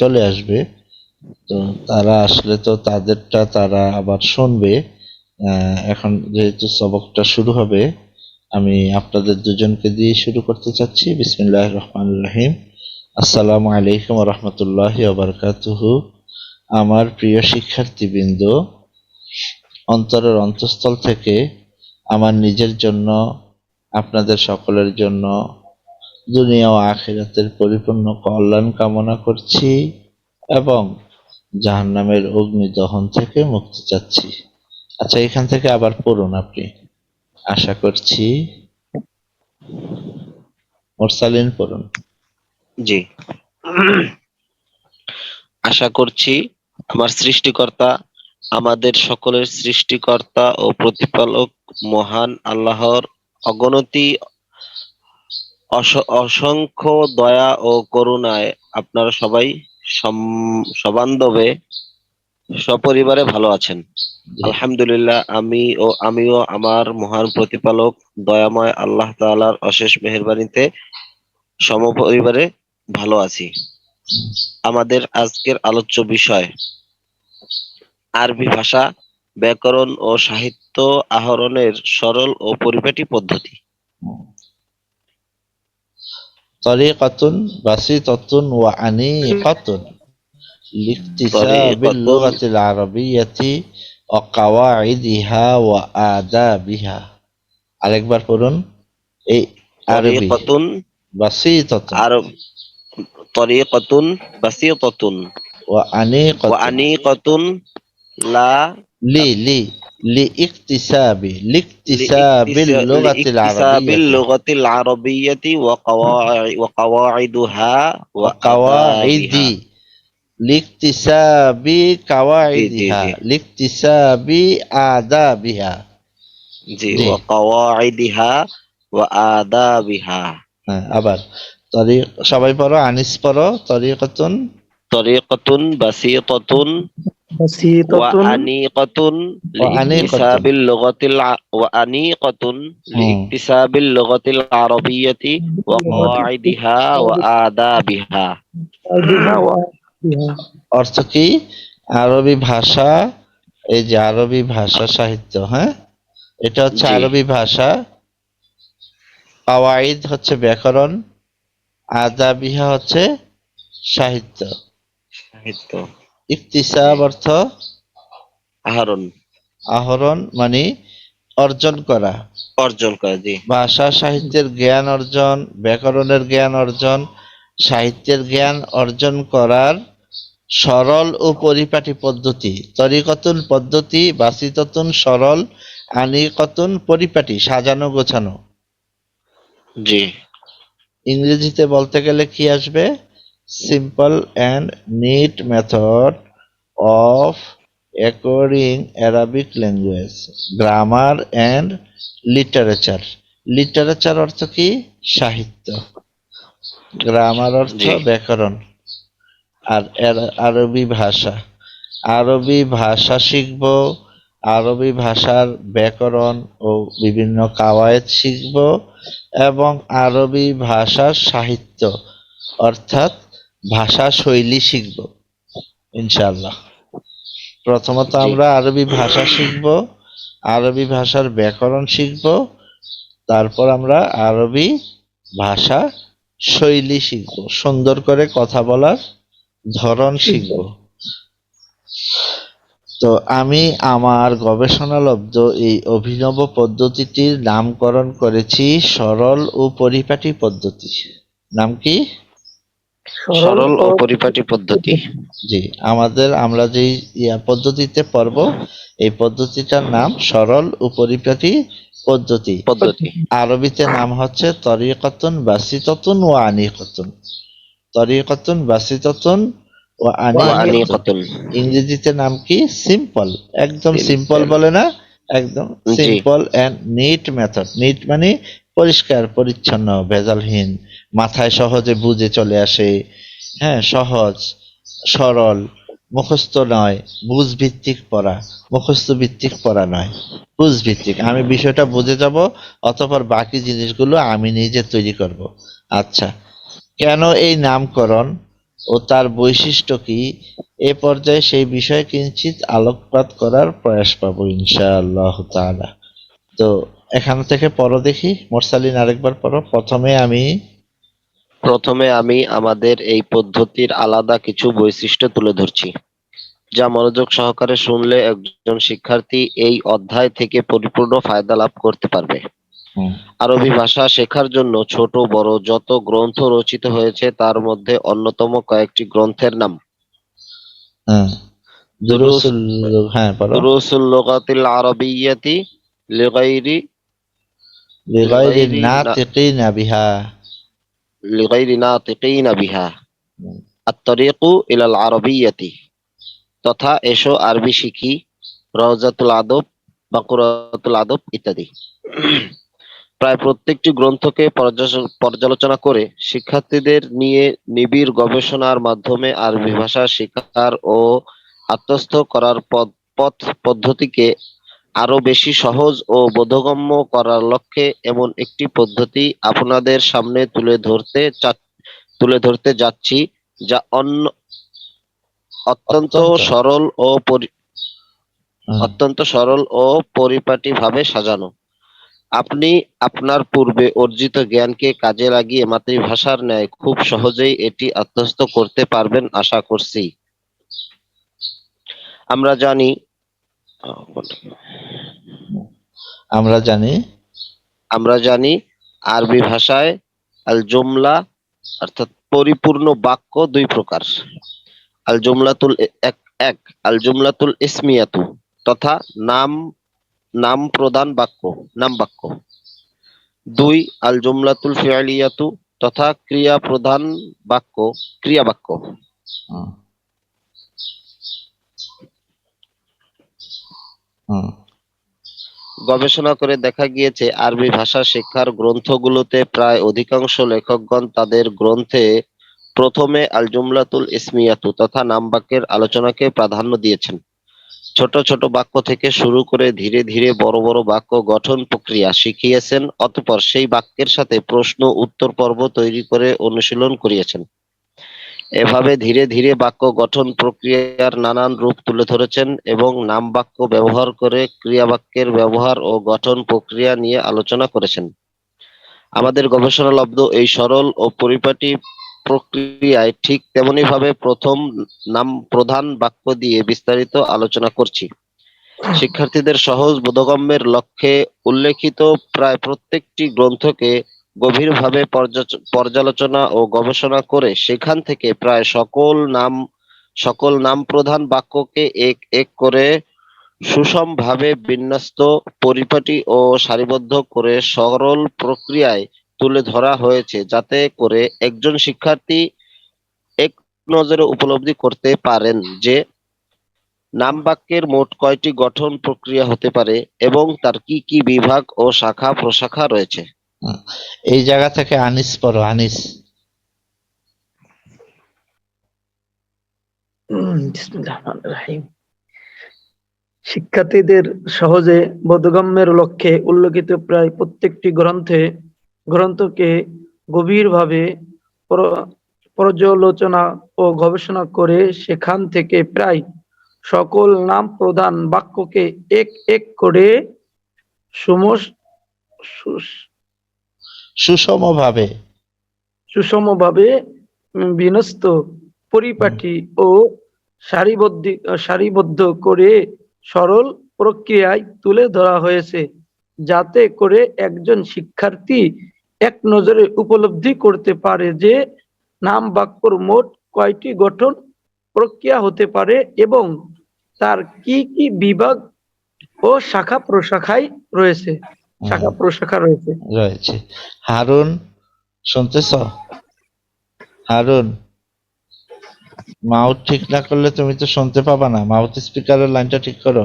চলে আসবে। তো তারা আসলে তো তাদেরটা তারা আবার শুনবে। এখন যেহেতু সবকটা শুরু হবে, আমি আপনাদের দুজনকে দিয়ে শুরু করতে চাচ্ছি। বিসমিল্লাহ রহমান রহিম। আসসালামু আলাইকুম রহমতুল্লাহ বারকাতুহু। আমার প্রিয় শিক্ষার্থীবৃন্দ, অন্তরের অন্তঃস্থল থেকে আমার নিজের জন্য, আপনাদের সকলের জন্য দুনিয়া ও আখিরাতের পরিপূর্ণ কল্যাণ কামনা করছি এবং জাহান্নামের অগ্নি দহন থেকে মুক্তি চাচ্ছি। আচ্ছা এখান থেকে আবার পড়ুন আপনি। আশা করছি মোরসালিন পড়ুন। জি। আশা করছি আমার সৃষ্টিকর্তা, আমাদের সকলের সৃষ্টিকর্তা ও প্রতিপালক মহান আল্লাহর অগণতি অসংখ্য দয়া ও করুণায় আপনারা সবাই সবান্ধবে সপরিবারে ভালো আছেন। আলহামদুলিল্লাহ, আমি ও আমিও আমার মহান প্রতিপালক, দয়াময় আল্লাহ তাআলার অশেষ মেহেরবানিতে সমপরিবারে ভালো আছি। আমাদের আজকের আলোচ্য বিষয়, আরবি ভাষা ব্যাকরণ ও সাহিত্য আহরণের সরল ও পরিপাটি পদ্ধতি। طريقة بسيطة وعنيقة لاكتساب طريقة- اللغة العربية وقواعدها وآدابها আরেকবার পড়ুন এই আরবি তরিকতুন বাসিতত আর তরিকতুন বাসিততুন وعنيقة ওয়া আনিকতুন লা لي لي لاكتسابه لاكتساب اللغة العربية اللغة العربية وقواعد وقواعدها وقواعد لاكتساب قواعدها لاكتساب آدابها جي وقواعدها وآدابها أبر طريق شباب برو عنيس برو طريقة طريقة بسيطة وأنيقة لاكتساب اللغة الع... وأنيقة لاكتساب اللغة العربية وقواعدها وآدابها بها وآياتها অর্থ কি আরবি ভাষা এই যে আরবি ভাষা সাহিত্য হ্যাঁ এটা হচ্ছে জি। আরবি ভাষা কাওয়াইদ হচ্ছে ব্যাকরণ আদাবিহা হচ্ছে সাহিত্য সাহিত্য ইকতিসাব অর্থ আহরণ। আহরণ মানে অর্জন করা। অর্জন করা জি। ভাষা সাহিত্যের জ্ঞান অর্জন ব্যাকরণের জ্ঞান অর্জন সাহিত্যের জ্ঞান অর্জন করার সরল ও পরিপাটি পদ্ধতি। তরিকতুন পদ্ধতি বাসিততুন সরল আনিকতুন পরিপাটি সাজানো গোছানো। জি। ইংরেজিতে বলতে গেলে কি আসবে? Simple and neat method of according Arabic language grammar and literature literature অর্থ কি? সাহিত্য। গ্রামার অর্থ ব্যাকরণ আর আরবি ভাষা। আরবি ভাষা শিখব আরবি ভাষার ব্যাকরণ ও বিভিন্ন কাওয়ায়েদ শিখব এবং আরবি ভাষার সাহিত্য অর্থাৎ ভাষা শৈলী শিখব, ইনশাআল্লাহ। প্রথমত আমরা আরবি ভাষা শিখব, আরবি ভাষার ব্যাকরণ শিখব, তারপর আমরা আরবি ভাষা শৈলী শিখব, সুন্দর করে কথা বলার ধরন শিখব। তো আমি আমার গবেষণালব্ধ এই অভিনব পদ্ধতিটির নামকরণ করেছি সরল ও পরিপাটি পদ্ধতি। নাম কি? সরল ও পরিপাটি পদ্ধতি। জি আমাদের আমরা যে ইয়া পদ্ধতিতে পড়ব এই পদ্ধতিটার নাম সরল ও পরিপাটি পদ্ধতি। পদ্ধতি। আরবিতে নাম হচ্ছে তরিকতুন বাসিততুন ও আনিকতুন। তরিকতুন বাসিততুন ও আনিকতুন। আনিকতুন। ইংরেজিতে নাম কি? সিম্পল। একদম সিম্পল। বলে না? একদম simple and neat method. Neat মানে পরিষ্কার, পরিচ্ছন্ন, ভেজালহীন, মাথায় সহজে বুঝে চলে আসে। হ্যাঁ সহজ, সরল, মুখস্থ নয় বুঝ ভিত্তিক পড়া মুখস্থ ভিত্তিক পড়া নয় বুঝ ভিত্তিক আমি বিষয়টা বুঝে যাব, অতঃপর বাকি জিনিসগুলো আমি নিজে তৈরি করব। আচ্ছা কেন এই নামকরণ ও তার বৈশিষ্ট্য কি? এ পর্যায়ে সেই বিষয়ে কিঞ্চিত আলোকপাত করার প্রয়াস পাবো ইনশাআল্লাহ তো এখান থেকে পড়ো দেখি। মোরসালিন আরেকবার পড়ো। প্রথমে আমি প্রথমে আমি আমাদের এই পদ্ধতির আলাদা কিছু বৈশিষ্ট্য তুলে ধরছি। যা মনোযোগ সহকারে শুনলে একজন শিক্ষার্থী এই অধ্যায় থেকে পরিপূর্ণ ফায়দা লাভ করতে পারবে। আরবি ভাষা শেখার জন্য ছোট বড় যত গ্রন্থ রচিত হয়েছে তার মধ্যে অন্যতম কয়েকটি গ্রন্থের নাম। হ্যাঁ। দুরুসুল হ্যাঁ দুরুসুল লুগাতিল আরাবিয়্যাতি লিগাইরি লিগাইরি লিগাইরি নাতিকিনা বিহা লিগাইরি নাতিকিনা বিহা হুম, ইলাল আরাবিয়্যাতি তথা এসো আরবি শিখি রওজাতুল আদব বাকুরাতুল আদব ইত্যাদি। প্রায় প্রত্যেকটি গ্রন্থকে পর্যালোচনা করে শিক্ষার্থীদের নিয়ে নিবিড় গবেষণার মাধ্যমে আরবি ভাষা শেখার ও আত্মস্থ করার পথ পদ্ধতিকে আরও বেশি সহজ ও বোধগম্য করার লক্ষ্যে এমন একটি পদ্ধতি আপনাদের সামনে তুলে ধরতে তুলে ধরতে যাচ্ছি যা অন্য অত্যন্ত। সরল ও অত্যন্ত সরল ও পরিপাটি ভাবে সাজানো। আপনি আপনার পূর্বে অর্জিত জ্ঞানকে কাজে লাগিয়ে মাতৃভাষার ন্যায় খুব সহজেই এটি আত্মস্থ করতে পারবেন আশা করছি। আমরা জানি আমরা জানি আমরা জানি আরবি ভাষায় আল জুমলা অর্থাৎ পরিপূর্ণ বাক্য দুই প্রকার। আল জুমলাতুল এক এক আল জুমলাতুল ইসমিয়াতু তথা নাম নাম প্রদান বাক্য নাম বাক্য। দুই আল জুমলাতুল ফিআলিয়াতু তথা ক্রিয়া প্রধান বাক্য ক্রিয়া বাক্য হুম, হুম, গবেষণা করে দেখা গিয়েছে, আরবি ভাষা শিক্ষার গ্রন্থগুলোতে প্রায় অধিকাংশ লেখকগণ তাদের গ্রন্থে প্রথমে আল জুমলাতুল ইসমিয়াতু তথা নাম বাক্যের আলোচনাকে প্রাধান্য দিয়েছেন। ছোট ছোট বাক্য থেকে শুরু করে ধীরে ধীরে বড় বড় বাক্য গঠন প্রক্রিয়া শিখিয়েছেন, অতঃপর সেই বাক্যের সাথে প্রশ্ন উত্তর পর্ব তৈরি করে অনুশীলন করিয়েছেন। এভাবে ধীরে ধীরে বাক্য গঠন প্রক্রিয়ার নানান রূপ তুলে ধরেছেন এবং নাম বাক্য ব্যবহার করে ক্রিয়া বাক্যের ব্যবহার ও গঠন প্রক্রিয়া নিয়ে আলোচনা করেছেন। আমাদের গবেষণালব্ধ এই সরল ও পরিপাটি প্রক্রিয়ায় ঠিক তেমনি ভাবে প্রথম নাম প্রধান বাক্য দিয়ে বিস্তারিত আলোচনা করছি। শিক্ষার্থীদের সহজ বোধগম্যের লক্ষ্যে উল্লেখিত প্রায় প্রত্যেকটি গ্রন্থকে গভীরভাবে পর্যালোচনা ও গবেষণা করে সেখান থেকে প্রায় সকল নাম সকল নাম প্রধান বাক্যকে এক এক করে সুষমভাবে বিন্যস্ত, পরিপাটি ও সারিবদ্ধ করে সরল প্রক্রিয়ায় তুলে ধরা হয়েছে যাতে করে একজন শিক্ষার্থী এক নজরে উপলব্ধি করতে পারেন যে নাম বাক্যের মোট কয়টি গঠন প্রক্রিয়া হতে পারে এবং তার কি কি বিভাগ ও শাখা প্রশাখা রয়েছে। এই জায়গা থেকে আনিস পড়ো, আনিস। শিক্ষার্থীদের সহজে বোধগম্যের লক্ষ্যে উল্লেখিত প্রায় প্রত্যেকটি গ্রন্থে, গ্রন্থকে গভীরভাবে পর্যালোচনা ও গবেষণা করে সেখান থেকে প্রায় সকল নাম প্রধান বাক্যকে এক এক করে সমস সুষমভাবে। সুষমভাবে উম, বিন্যস্ত পরিপাটি ও সারিবদ্ধ সারিবদ্ধ করে সরল প্রক্রিয়ায় তুলে ধরা হয়েছে যাতে করে একজন শিক্ষার্থী এক নজরে উপলব্ধি করতে পারে যে নাম বাক্যর মোট কয়টি গঠন প্রক্রিয়া হতে পারে এবং তার কি কি বিভাগ ও শাখা প্রশাখায় রয়েছে। শাখা প্রশাখা রয়েছে। রয়েছে। হারুন শুনতেছ? হারুন মাউথ ঠিক না করলে তুমি তো শুনতে পাবা না। মাউথ স্পিকারের লাইনটা ঠিক করো।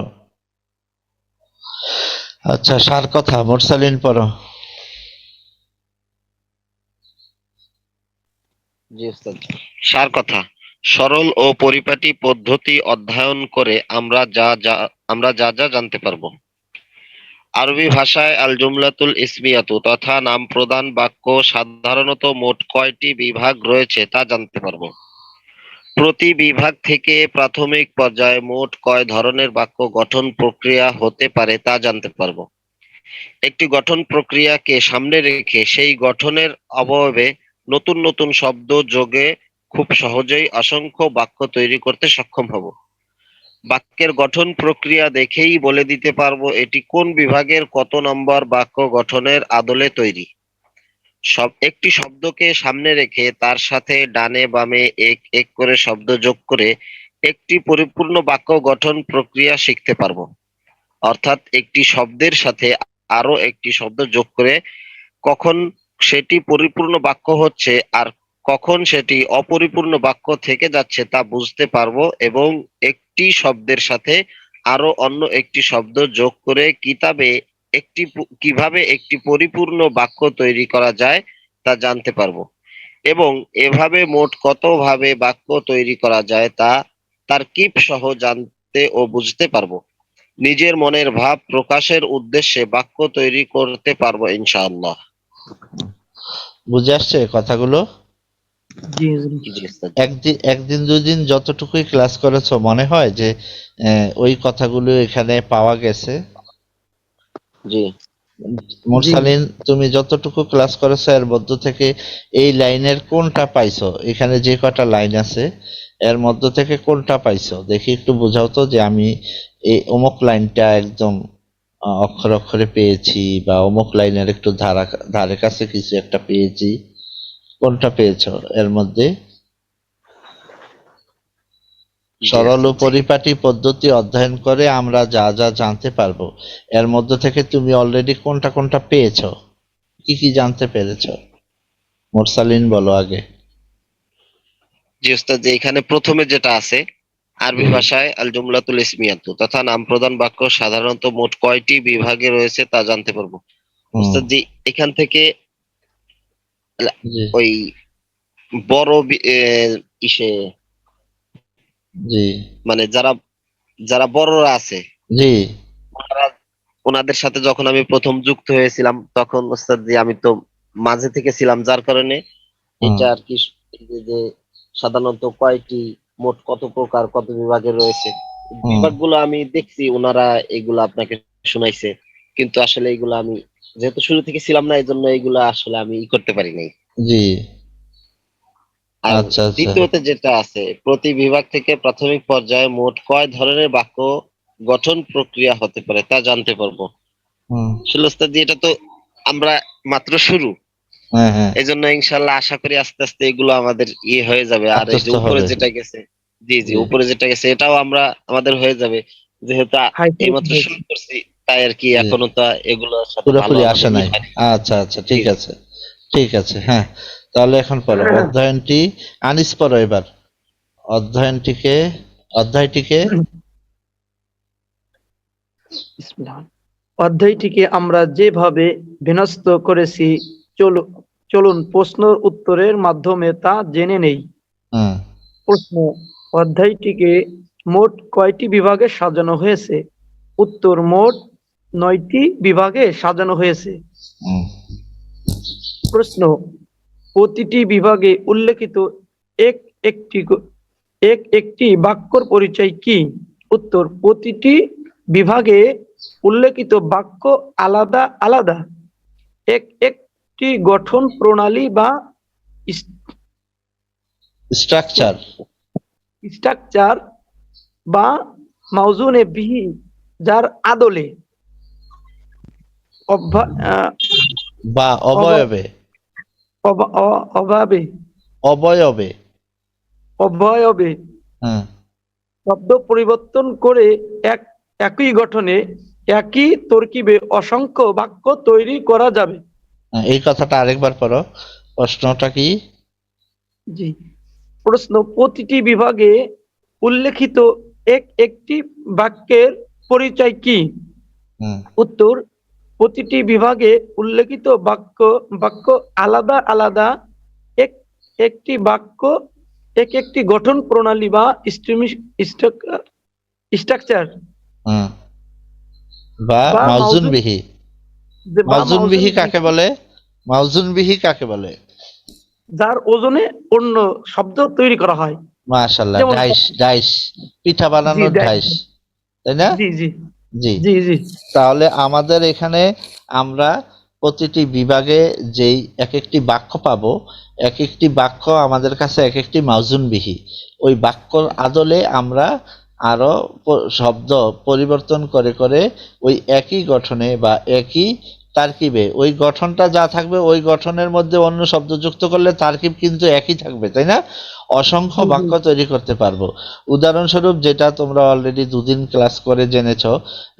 আচ্ছা সার কথা মোরসালিন পড়ো। সার কথা সরল ও পরিপাটি পদ্ধতি অধ্যয়ন করে আমরা যা যা আমরা যা যা জানতে পারব। আরবি ভাষায় আল জুমলাতুল ইসমিয়াতু তথা নাম প্রদান বাক্য সাধারণত মোট কয়টি বিভাগ রয়েছে তা জানতে পারব। প্রতি বিভাগ থেকে প্রাথমিক পর্যায়ে মোট কয় ধরনের বাক্য গঠন প্রক্রিয়া হতে পারে তা জানতে পারব। একটি গঠন প্রক্রিয়াকে সামনে রেখে সেই গঠনের অবয়বে নতুন নতুন শব্দ যোগে খুব সহজেই অসংখ্য বাক্য তৈরি করতে সক্ষম হব। বাক্যের গঠন প্রক্রিয়া দেখেই বলে দিতে পারব এটি কোন বিভাগের কত নম্বর বাক্য গঠনের আদলে তৈরি। সব, একটি শব্দকে সামনে রেখে তার সাথে ডানে বামে এক এক করে শব্দ যোগ করে একটি পরিপূর্ণ বাক্য গঠন প্রক্রিয়া শিখতে পারব। অর্থাৎ একটি শব্দের সাথে আরও একটি শব্দ যোগ করে কখন সেটি পরিপূর্ণ বাক্য হচ্ছে আর কখন সেটি অপরিপূর্ণ বাক্য থেকে যাচ্ছে তা বুঝতে পারব এবং একটি শব্দের সাথে আরও অন্য একটি শব্দ যোগ করে কিতাবে একটি কীভাবে একটি পরিপূর্ণ বাক্য তৈরি করা যায় তা জানতে পারব। এবং এভাবে মোট কতভাবে বাক্য তৈরি করা যায় তা তার কিপ সহ জানতে ও বুঝতে পারব। নিজের মনের ভাব প্রকাশের উদ্দেশ্যে বাক্য তৈরি করতে পারব ইনশাআল্লাহ। বুঝে আসছে কথাগুলো জি হুজুর। জি ওস্তাদ। একদিন একদিন দুদিন যতটুকুই ক্লাস করেছ মনে হয় যে ওই কথাগুলো এখানে পাওয়া গেছে? জি। মুরসালিন তুমি যতটুকু ক্লাস করেছ এর মধ্য থেকে এই লাইনের কোনটা পাইছো? এখানে যে কটা লাইন আছে এর মধ্য থেকে কোনটা পাইছো? দেখি একটু বোঝাও তো যে আমি এই অমুক লাইনটা একদম আহ, অক্ষরে অক্ষরে পেয়েছি বা অমুক লাইনের একটু ধারা ধারে কাছে কিছু একটা পেয়েছি। কোনটা পেয়েছ? এর মধ্যে? সরল ও পরিপাটি পদ্ধতি অধ্যয়ন করে আমরা যা যা জানতে পারব। এর মধ্য থেকে তুমি অলরেডি কোনটা কোনটা পেয়েছ? কি কি জানতে পেরেছ? মোরসালিন বলো আগে। জি ওস্তাদ যে এখানে প্রথমে যেটা আছে আরবি ভাষায় আল জুমলাতুল ইসমিয়াতু তথা নাম প্রধান বাক্য সাধারণত মোট কয়টি বিভাগে রয়েছে তা জানতে পারব। ওস্তাদ জি এখান থেকে ওই বড় ইসে জি। মানে যারা যারা বড়রা আছে। জি। ওনাদের সাথে যখন আমি প্রথম যুক্ত হয়েছিলাম তখন ওস্তাদ জি আমি তো মাঝে থেকে ছিলাম যার কারণে এটা আর কি যে- সাধারণত কয়টি মোট কত প্রকার কত বিভাগে রয়েছে। বিভাগগুলো আমি দেখছি ওনারা এগুলো আপনাকে শুনাইছে। কিন্তু আসলে এগুলো আমি যেহেতু শুরু থেকে ছিলাম না এই জন্য এগুলো আসলে আমি ই করতে পারি নাই। জি। আচ্ছা, আচ্ছা। দ্বিতীয়তে যেটা আছে প্রতি বিভাগ থেকে প্রাথমিক পর্যায়ে মোট কয় ধরনের বাক্য গঠন প্রক্রিয়া হতে পারে তা জানতে পারব। ওস্তাদ জি, এটা তো আমরা মাত্র শুরু। হ্যাঁ হ্যাঁ। এই জন্য ইনশাল্লাহ আশা করি আস্তে আস্তে এগুলো আমাদের ইয়ে হয়ে যাবে। আর এই যে উপরে যেটা গেছে জি জি। উপরে যেটা গেছে এটাও আমরা আমাদের হয়ে যাবে। যেহেতু এইমাত্র শুরু করছি তাই আর কি এখনও তো এগুলোর সাথে পুরোপুরি আসে নাই। আচ্ছা আচ্ছা ঠিক আছে ঠিক আছে হ্যাঁ। তাহলে এখন পড়ো। অধ্যয়নটি আনিস পড়ো এবার। অধ্যয়নটিকে অধ্যায়টিকে। বিসমিল্লাহ। অধ্যায়টিকে আমরা যেভাবে বিন্যস্ত করেছি চলো চলুন প্রশ্নের উত্তরের মাধ্যমে তা জেনে নেই। প্রশ্ন অধ্যায়টিকে মোট কয়টি বিভাগে সাজানো হয়েছে? উত্তর মোট নয়টি বিভাগে সাজানো হয়েছে। প্রশ্ন প্রতিটি বিভাগে উল্লেখিত এক একটি এক একটি বাক্যর পরিচয় কি? উত্তর প্রতিটি বিভাগে উল্লেখিত বাক্য আলাদা আলাদা। এক একটি গঠন প্রণালী বা স্ট্রাকচার। স্ট্রাকচার বা মাউজুনে বিহি যার আদলে বা অবয়বে। অভাবে। অবয়বে। অভয়বে হ্যাঁ শব্দ পরিবর্তন করে এক একই গঠনে একই তরকিবে অসংখ্য বাক্য তৈরি করা যাবে। এই কথাটা আরেকবার পড়ো। প্রশ্নটা কি? জি। প্রশ্ন প্রতিটি বিভাগে উল্লেখিত এক একটি বাক্যের পরিচয় কি? উত্তর প্রতিটি বিভাগে উল্লেখিত বাক্য বাক্য আলাদা আলাদা এক একটি বাক্য এক একটি গঠন প্রণালী বা স্ট্রাকচার। বা মাউজুন বিহি মাউজুন বিহি কাকে বলে? মাউজুন বিহি কাকে বলে? যার ওজনে অন্য শব্দ তৈরি করা হয়। ঢাইস পিঠা বানানোর তাই না? জি জি। জি। জি জি। তাহলে আমাদের এখানে আমরা প্রতিটি বিভাগে যেই এক একটি বাক্য পাবো এক একটি বাক্য আমাদের কাছে এক একটি মাউজুনবিহি ওই বাক্যর আদলে আমরা আরও শব্দ পরিবর্তন করে করে ওই একই গঠনে বা একই তারকিবে। ওই গঠনটা যা থাকবে ওই গঠনের মধ্যে অন্য শব্দ যুক্ত করলে তারকিব কিন্তু একই থাকবে তাই না? অসংখ্য। বাক্য তৈরি করতে পারব। উদাহরণস্বরূপ যেটা তোমরা অলরেডি দুদিন ক্লাস করে জেনেছো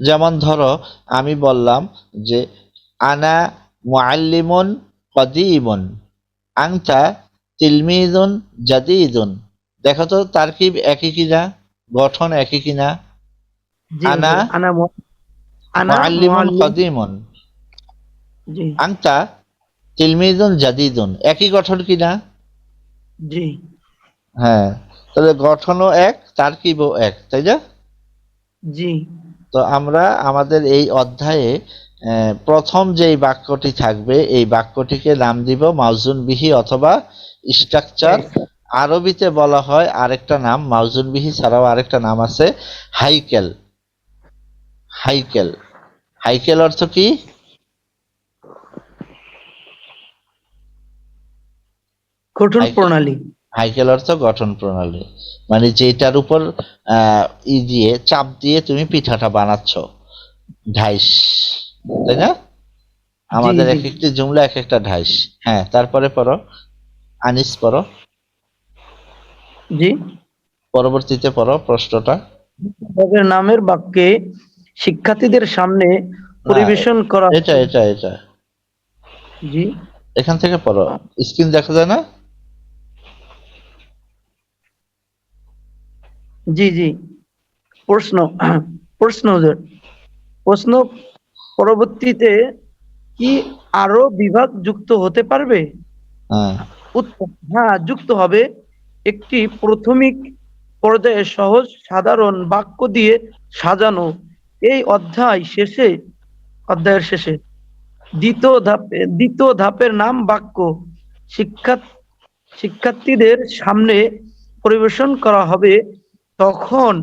যেমন ধরো আমি বললাম যে আনা মুআল্লিমুন কদিমুন আংতা তিলমিদুন জাদিদুন। দেখো তো তারকিব একই কিনা? গঠন একই কিনা? আনা আনা মুআল্লিমুন মুআল্লিম। কদিমুন। আংতা তিলমিদুন জাদিদুন একই গঠন কিনা জি। হ্যাঁ তাহলে গঠনও এক তারকিবও এক তাই না? জি। তো আমরা আমাদের এই অধ্যায়ে প্রথম যেই বাক্যটি থাকবে এই বাক্যটিকে নাম দিব মাউজুন বিহি অথবা স্ট্রাকচার। আরবিতে বলা হয় আরেকটা নাম মাউজুন বিহি ছাড়াও আরেকটা নাম আছে হাইকেল। হাইকেল। হাইকেল অর্থ কি? গঠন প্রণালী। হাইকেল অর্থ গঠন প্রণালী। মানে যেটার উপর ই দিয়ে চাপ দিয়ে তুমি পিঠাটা বানাচ্ছ। ঢাইস তাই না? আমাদের এক একটি জুমলা এক একটা ঢাইস হ্যাঁ তারপরে পড়ো। আনিস পড়ো। জি। পরবর্তীতে পড়ো প্রশ্নটা। নামের বাক্যে শিক্ষার্থীদের সামনে পরিবেশন করা এটা এটা এটা। জি। এখান থেকে পড়ো। স্ক্রিন দেখা যায় না? জি জি। প্রশ্ন প্রশ্ন প্রশ্ন পরবর্তীতে কি আরও বিভাগ যুক্ত হতে পারবে? হ্যাঁ। উত্তর হ্যাঁ যুক্ত হবে। একটি প্রাথমিক পর্যায়ে সহজ সাধারণ বাক্য দিয়ে সাজানো। এই অধ্যায় শেষে অধ্যায়ের শেষে দ্বিতীয় ধাপে দ্বিতীয় ধাপের নাম বাক্য। শিক্ষা শিক্ষার্থীদের সামনে পরিবেশন করা হবে তখন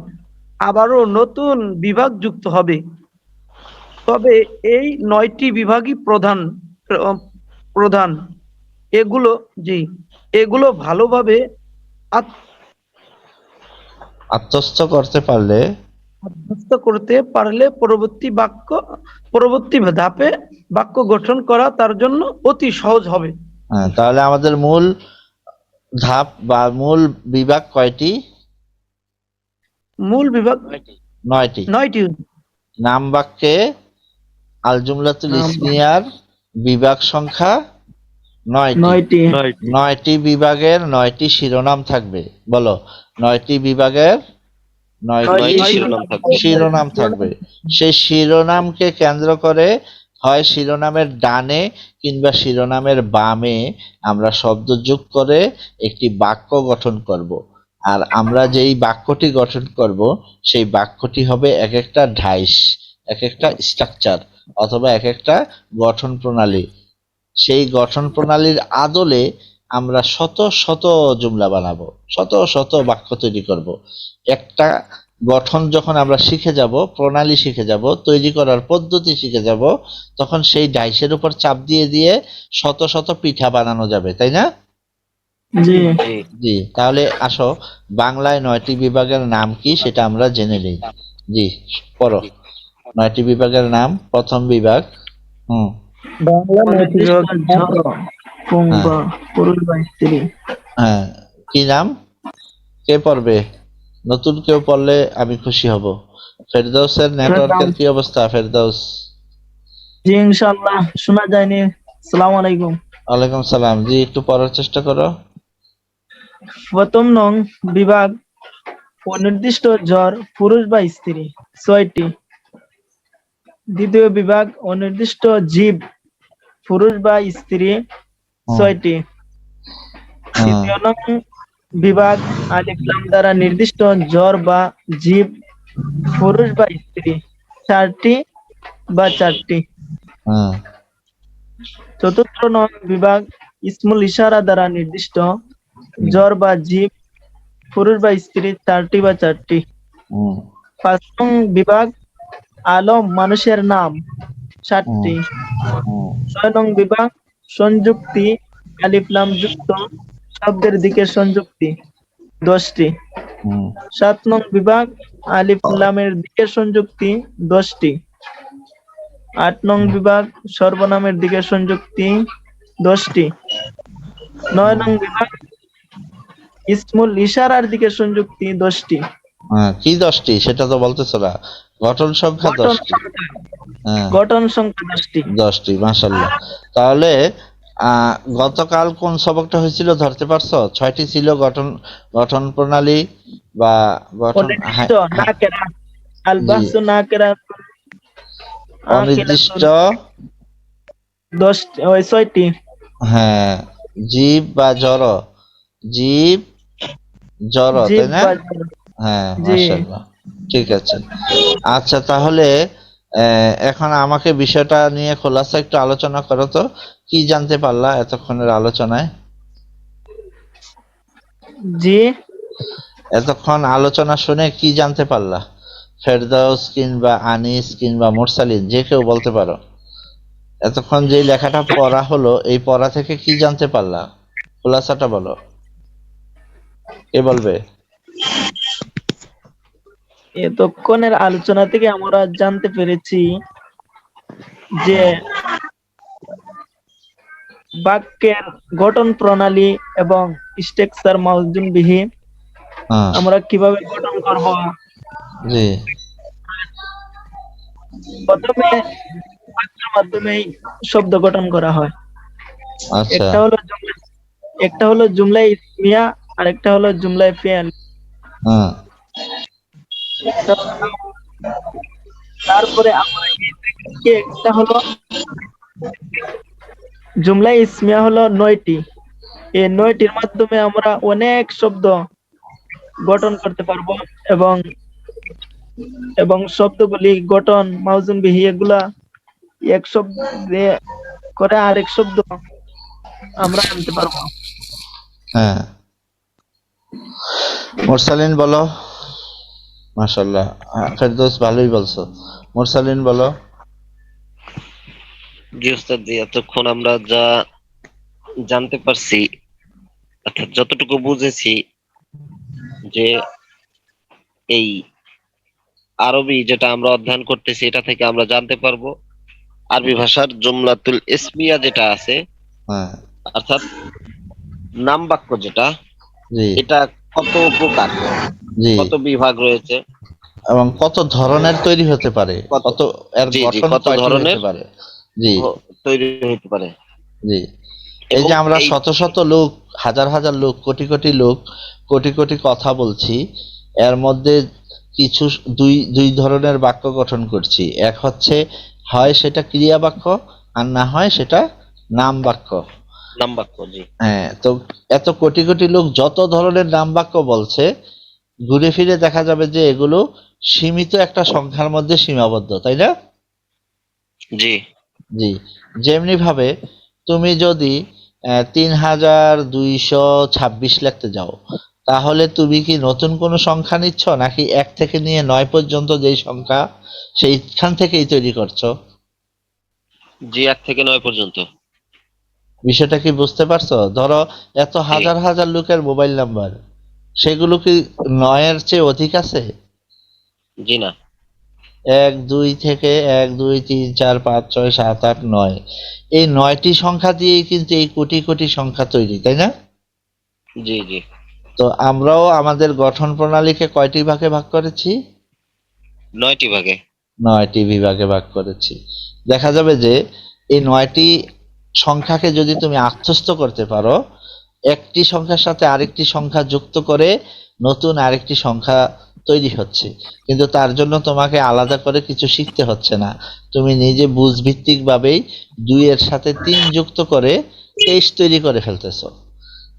আবারও নতুন বিভাগ যুক্ত হবে। তবে এই নয়টি বিভাগই প্রধান প্রধান। এগুলো জি এগুলো ভালোভাবে আত্মস্থ করতে পারলে? আত্মস্থ করতে পারলে পরবর্তী বাক্য পরবর্তী ধাপে বাক্য গঠন করা তার জন্য অতি সহজ হবে। হ্যাঁ তাহলে আমাদের মূল ধাপ বা মূল বিভাগ কয়টি? মূল বিভাগ নয়টি। নয়টি। নাম বাক্যে আল জুমলাতুল ইসমিয়ার বিভাগ সংখ্যা নয়টি। নয়টি। বিভাগের নয়টি শিরোনাম থাকবে। বলো নয়টি বিভাগের নয়টি শিরোনাম থাকবে। সেই শিরোনামকে কেন্দ্র করে হয় শিরোনামের ডানে কিংবা শিরোনামের বামে আমরা শব্দ যোগ করে একটি বাক্য গঠন করব। আর আমরা যেই বাক্যটি গঠন করব, সেই বাক্যটি হবে এক একটা ঢাইস এক একটা স্ট্রাকচার অথবা এক একটা গঠন প্রণালী। সেই গঠন প্রণালীর আদলে আমরা শত শত জুমলা বানাবো, শত শত বাক্য তৈরি করব। একটা গঠন যখন আমরা শিখে যাব, প্রণালী শিখে যাব, তৈরি করার পদ্ধতি শিখে যাব, তখন সেই ডাইসের উপর চাপ দিয়ে দিয়ে শত শত পিঠা বানানো যাবে, তাই না? জি। তাহলে আসো বাংলায় নয়টি বিভাগের নাম কি সেটা আমরা জেনে নিই। জি পড়ো। নয়টি বিভাগের নাম প্রথম বিভাগ হুম। বাংলা নয়টি বিভাগ পুংবা, পুরুষ বা স্ত্রী। হ্যাঁ। কি নাম? কে পড়বে? নতুন কেউ পড়লে আমি খুশি হব। ফেরদৌসের নেটওয়ার্কের কি অবস্থা ফেরদৌস? জি ইনশাআল্লাহ শোনা যায়নি। সালাম আলাইকুম। ওয়ালাইকুম সালাম। জি একটু পড়ার চেষ্টা করো। প্রথম নং বিভাগ অনির্দিষ্ট জ্বর পুরুষ বা স্ত্রী। ছয়টি। দ্বিতীয় বিভাগ অনির্দিষ্ট জীব পুরুষ বা স্ত্রী। ছয়টি। তৃতীয় নং বিভাগ আলিফলাম দ্বারা নির্দিষ্ট জ্বর বা জীব পুরুষ বা স্ত্রী। চারটি বা চারটি। চতুর্থ নং বিভাগ ইসমুল ইশারা দ্বারা নির্দিষ্ট জ্বর বা জীব পুরুষ বা স্ত্রী চারটি বা চারটি। পাঁচ নং বিভাগ আলম মানুষের নাম সাতটি। ছয় নং বিভাগ সংযুক্তি আলিফলাম যুক্ত শব্দের দিকে সংযুক্তি দশটি। সাত নং বিভাগ আলিফলামের দিকে সংযুক্তি দশটি। আট নং বিভাগ সর্বনামের দিকে সংযুক্তি দশটি। নয় নং বিভাগ ইসমুল ইশারার দিকে সংযুক্তি দশটি? হ্যাঁ কি দশটি? সেটা তো বলতেছো না। গঠন সংখ্যা দশটি। হ্যাঁ। গঠন সংখ্যা দশটি। দশটি মাসাল্লাহ তাহলে গতকাল কোন সবকটা হয়েছিল ধরতে পারছ? ছয়টি ছিল গঠন গঠন প্রণালী বা গঠন হ্যাঁ, অনির্দিষ্ট অনির্দিষ্ট দশটি ওই ছয়টি। হ্যাঁ জীব বা জড়। জীব জড় তাই না? হ্যাঁ মাশাআল্লাহ ঠিক আছে। আচ্ছা তাহলে এখন আমাকে বিষয়টা নিয়ে খোলাসা একটু আলোচনা করো তো। কি জানতে পারলা এতক্ষণের আলোচনায়? জি। এতক্ষণ আলোচনা শুনে কি জানতে পারলা? ফেরদাউস কিংবা আনিস কিংবা মুরসালিন যে কেউ বলতে পারো। এতক্ষণ যে লেখাটা পড়া হলো এই পড়া থেকে কি জানতে পারলা? খোলাসাটা বলো। কে বলবে। এতক্ষণের আলোচনা থেকে আমরা জানতে পেরেছি যে বাক্যের গঠন প্রণালী এবং স্ট্রাকচার মাউজুন বিহি আমরা কীভাবে গঠন করব? জি। প্রথমে বাক্যের মাধ্যমেই শব্দ গঠন করা হয়। আচ্ছা। একটা হলো জুমলা একটা হলো জুমলা ইসমিয়া আর একটা হলো জুমলা ফিয়াল হ্যাঁ। তারপরে আমরা একটা হলো জুমলা ইসমিয়া হলো নয়টি। এই নয়টির মাধ্যমে আমরা অনেক শব্দ গঠন করতে পারব এবং এবং শব্দগুলি গঠন মাউজুন বিহি এগুলা এক শব্দ করে আরেক শব্দ আমরা আনতে পারব। হ্যাঁ। মুরসালিন বলো। মাশাল্লাহ ফেরদৌস ভালোই বলছো। মুরসালিন বলো। জি ওস্তাদ জি এতক্ষণ আমরা যা জানতে পারছি অর্থাৎ যতটুকু বুঝেছি যে এই আরবি যেটা আমরা অধ্যয়ন করতেছি এটা থেকে আমরা জানতে পারব। আরবি ভাষার জুমলাতুল ইসমিয়া যেটা আছে হ্যাঁ। অর্থাৎ নাম বাক্য যেটা এটা কত প্রকার কত বিভাগ রয়েছে? এবং কত ধরনের তৈরি হতে পারে? কত- এর গঠন কত ধরনের? পারে? জি। তৈরি হতে পারে। জি। এই যে আমরা শত শত লোক হাজার হাজার লোক কোটি কোটি লোক কোটি কোটি কথা বলছি এর মধ্যে কিছু দুই দুই ধরনের বাক্য গঠন করছি। এক হচ্ছে হয় সেটা ক্রিয়া বাক্য আর না হয় সেটা নাম বাক্য। নাম বাক্য জি। হ্যাঁ তো এত কোটি কোটি লোক যত ধরনের নাম বাক্য বলছে ঘুরে ফিরে দেখা যাবে যে এগুলো সীমিত একটা সংখ্যার মধ্যে সীমাবদ্ধ তাই না? জি। জি। যেমনি ভাবে তুমি যদি তিন হাজার দুইশো ছাব্বিশ লিখতে যাও তাহলে তুমি কি নতুন কোনো সংখ্যা নিচ্ছ? নাকি এক থেকে নিয়ে নয় পর্যন্ত যেই সংখ্যা সেইখান থেকেই তৈরি করছ? জি এক থেকে নয় পর্যন্ত। বিষয়টা কি বুঝতে পারছ? ধরো এত হাজার হাজার লোকের মোবাইল নাম্বার সেগুলো কি নয়ের চেয়ে অধিক আছে? জি না। এক দুই থেকে এক দুই তিন চার পাঁচ ছয় সাত আট নয়। এই নয়টি সংখ্যা দিয়েই কিন্তু এই কোটি কোটি সংখ্যা তৈরি তাই না? জি জি। তো আমরাও আমাদের গঠন প্রণালীকে কয়টি ভাগে ভাগ করেছি? নয়টি ভাগে। নয়টি বিভাগে ভাগ করেছি। দেখা যাবে যে এই নয়টি সংখ্যাকে যদি তুমি আত্মস্থ করতে পারো একটি সংখ্যার সাথে আরেকটি সংখ্যা যুক্ত করে নতুন আরেকটি সংখ্যা তৈরি হচ্ছে। কিন্তু তার জন্য তোমাকে আলাদা করে কিছু শিখতে হচ্ছে না। তুমি নিজে বুঝভিত্তিক ভাবেই দুইয়ের সাথে তিন যুক্ত করে তেইশ তৈরি করে ফেলতেছো।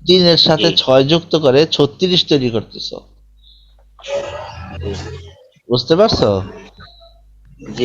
তিনের সাথে। ছয় যুক্ত করে ছত্রিশ তৈরি করতেছো। বুঝতে পারছ? জি।